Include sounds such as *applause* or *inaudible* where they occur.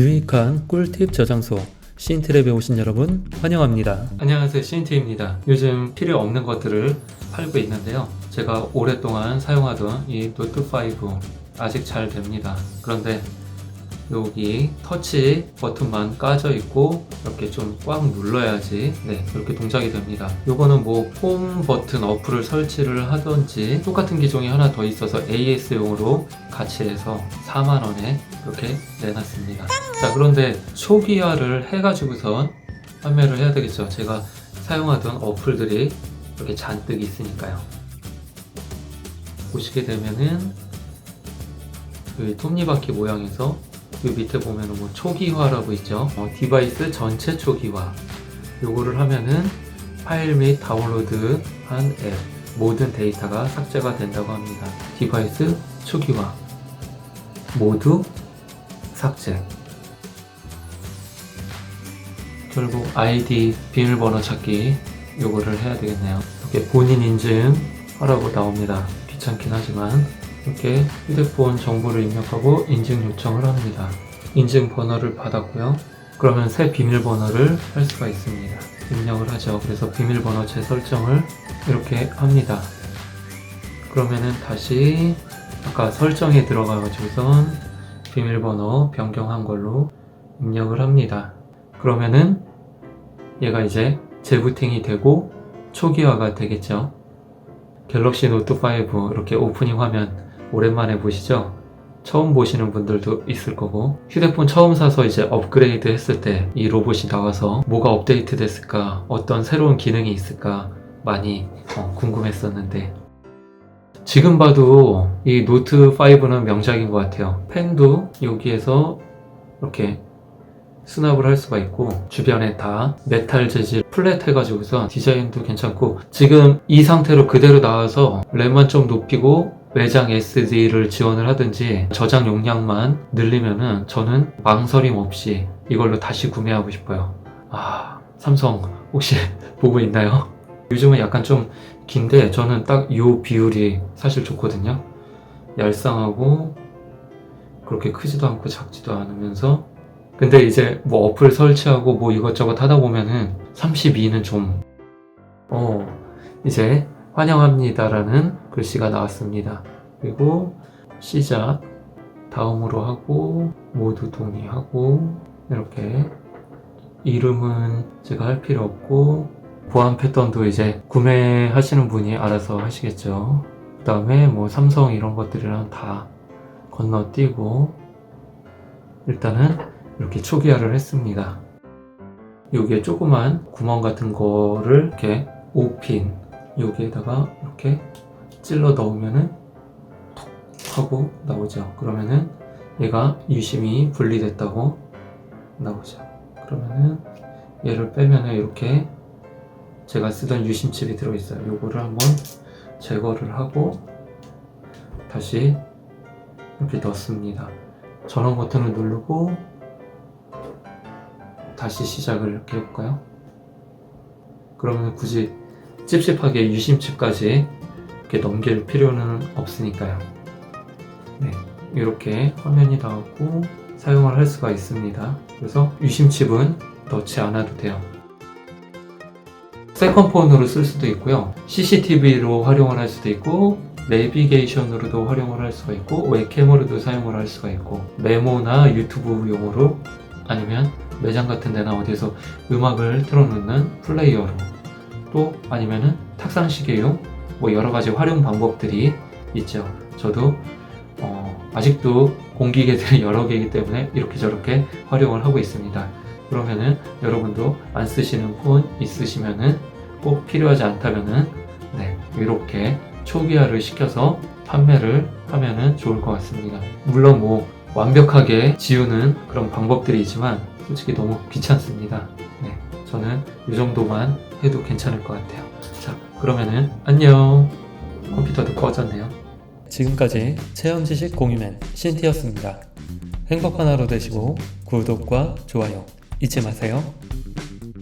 유익한 꿀팁 저장소 신트랩에 오신 여러분 환영합니다. 안녕하세요 신트입니다. 요즘 필요 없는 것들을 팔고 있는데요. 제가 오랫동안 사용하던 이 노트5 아직 잘 됩니다. 그런데 여기 터치 버튼만 까져 있고 이렇게 좀 꽉 눌러야지. 네 이렇게 동작이 됩니다. 요거는 뭐 홈 버튼 어플을 설치를 하던지 똑같은 기종이 하나 더 있어서 AS용으로 같이 해서 4만원에 이렇게 내놨습니다. 자 그런데 초기화를 해가지고선 판매를 해야 되겠죠. 제가 사용하던 어플들이 이렇게 잔뜩 있으니까요. 보시게 되면은 그 톱니바퀴 모양에서 이 밑에 보면은 뭐 초기화라고 있죠. 어, 디바이스 전체 초기화. 요거를 하면은 파일 및 다운로드한 앱 모든 데이터가 삭제가 된다고 합니다. 디바이스 초기화 모두 삭제. 결국 아이디 비밀번호 찾기 요거를 해야 되겠네요. 이렇게 본인 인증 하라고 나옵니다. 귀찮긴 하지만 이렇게 휴대폰 정보를 입력하고 인증 요청을 합니다. 인증 번호를 받았고요. 그러면 새 비밀번호를 할 수가 있습니다. 입력을 하죠. 그래서 비밀번호 재설정을 이렇게 합니다. 그러면은 다시 아까 설정에 들어가가지고선 비밀번호 변경한 걸로 입력을 합니다. 그러면은 얘가 이제 재부팅이 되고 초기화가 되겠죠. 갤럭시 노트 5 이렇게 오프닝 화면 오랜만에 보시죠? 처음 보시는 분들도 있을 거고. 휴대폰 처음 사서 이제 업그레이드 했을 때 이 로봇이 나와서 뭐가 업데이트 됐을까 어떤 새로운 기능이 있을까 많이 어, 궁금했었는데. 지금 봐도 이 노트 5는 명작인 것 같아요. 펜도 여기에서 이렇게 수납을 할 수가 있고 주변에 다 메탈 재질 플랫 해가지고서 디자인도 괜찮고 지금 이 상태로 그대로 나와서 램만 좀 높이고 외장 SD를 지원을 하든지 저장 용량만 늘리면은 저는 망설임 없이 이걸로 다시 구매하고 싶어요. 아, 삼성 혹시 *laughs* 보고 있나요? 요즘은 약간 좀 긴데 저는 딱 이 비율이 사실 좋거든요. 얄쌍하고 그렇게 크지도 않고 작지도 않으면서 근데 이제 뭐 어플 설치하고 뭐 이것저것 하다 보면은 32는 좀 어, 이제 환영합니다라는 글씨가 나왔습니다. 그리고 시작 다음으로 하고 모두 동의하고 이렇게 이름은 제가 할 필요 없고 보안 패턴도 이제 구매하시는 분이 알아서 하시겠죠. 그 다음에 뭐 삼성 이런 것들이랑 다 건너뛰고 일단은 이렇게 초기화를 했습니다. 여기에 조그만 구멍 같은 거를 이렇게 5핀 여기에다가 이렇게 찔러 넣으면은 톡 하고 나오죠. 그러면은 얘가 유심히 분리됐다고 나오죠. 그러면은 얘를 빼면은 이렇게 제가 쓰던 유심칩이 들어있어요. 요거를 한번 제거를 하고 다시 이렇게 넣습니다. 전원 버튼을 누르고 다시 시작을 이렇게 해볼까요? 그러면 굳이 찝찝하게 유심칩까지 이렇게 넘길 필요는 없으니까요. 네, 이렇게 화면이 나오고 사용을 할 수가 있습니다. 그래서 유심칩은 넣지 않아도 돼요. 세컨폰으로 쓸 수도 있고요. CCTV로 활용을 할 수도 있고 내비게이션으로도 활용을 할 수가 있고 웹캠으로도 사용을 할 수가 있고 메모나 유튜브용으로 아니면 매장 같은 데나 어디에서 음악을 틀어놓는 플레이어로 또 아니면은 탁상시계용 뭐 여러 가지 활용 방법들이 있죠. 저도 어, 아직도 공기계들이 *laughs* 여러 개이기 때문에 이렇게 저렇게 활용을 하고 있습니다. 그러면은 여러분도 안 쓰시는 폰 있으시면은 꼭 필요하지 않다면은 네 이렇게 초기화를 시켜서 판매를 하면은 좋을 것 같습니다. 물론 뭐 완벽하게 지우는 그런 방법들이 있지만 솔직히 너무 귀찮습니다. 네, 저는 이 정도만 해도 괜찮을 것 같아요. 자, 그러면은 안녕. 컴퓨터도 꺼졌네요. 지금까지 체험 지식 공유맨 신티였습니다. 행복한 하루 되시고 구독과 좋아요 잊지 마세요.